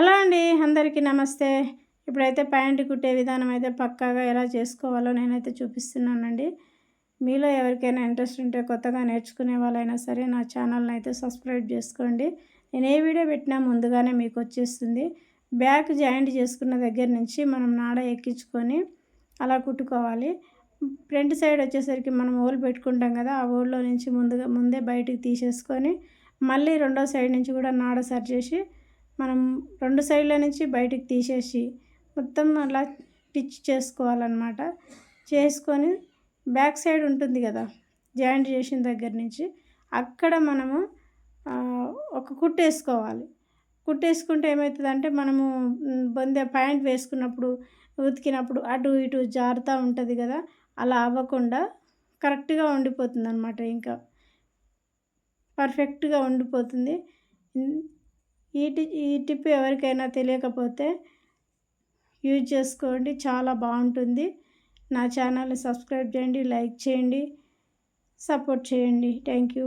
Hello అండి అందరికీ నమస్తే. ఇప్పుడైతే ప్యాంటు కుట్టే విధానం అయితే పక్కాగా ఎలా చేసుకోవాలో నేనైతే చూపిస్తున్నానండి. మీలో ఎవరికైనా ఇంట్రెస్ట్ ఉంటే కొత్తగా నేర్చుకునే వాళ్ళైనా సరే నా ఛానల్ని అయితే సబ్స్క్రైబ్ చేసుకోండి. నేను ఏ వీడియో పెట్టినా ముందుగానే మీకు వచ్చేస్తుంది. బ్యాక్ జాయింట్ చేసుకున్న దగ్గర నుంచి మనం నాడ ఎక్కించుకొని అలా కుట్టుకోవాలి. ఫ్రంట్ సైడ్ వచ్చేసరికి మనం ఓలు పెట్టుకుంటాం కదా ఆ ఓల్లో నుంచి ముందుగా ముందే బయటికి తీసేసుకొని మళ్ళీ రెండో సైడ్ నుంచి కూడా నాడ సరి చేసి మనం రెండు సైడ్ల నుంచి బయటికి తీసేసి మొత్తం అలా టిచ్ చేసుకోవాలన్నమాట. చేసుకొని బ్యాక్ సైడ్ ఉంటుంది కదా జాయింట్ చేసిన దగ్గర నుంచి అక్కడ మనము ఒక కుట్టు వేసుకోవాలి. కుట్టేసుకుంటే ఏమవుతుందంటే మనము బొందె ప్యాంట్ వేసుకున్నప్పుడు ఉతికినప్పుడు అటు ఇటు జారుతూ ఉంటుంది కదా అలా అవ్వకుండా కరెక్ట్గా ఉండిపోతుంది అనమాట ఇంకా పర్ఫెక్ట్గా ఉండిపోతుంది. ఈ ఈ టిప్ ఎవరికైనా తెలియకపోతే యూజ్ చేసుకోండి. చాలా బాగుంటుంది. నా ఛానల్ని సబ్స్క్రైబ్ చేయండి లైక్ చేయండి సపోర్ట్ చేయండి. Thank you.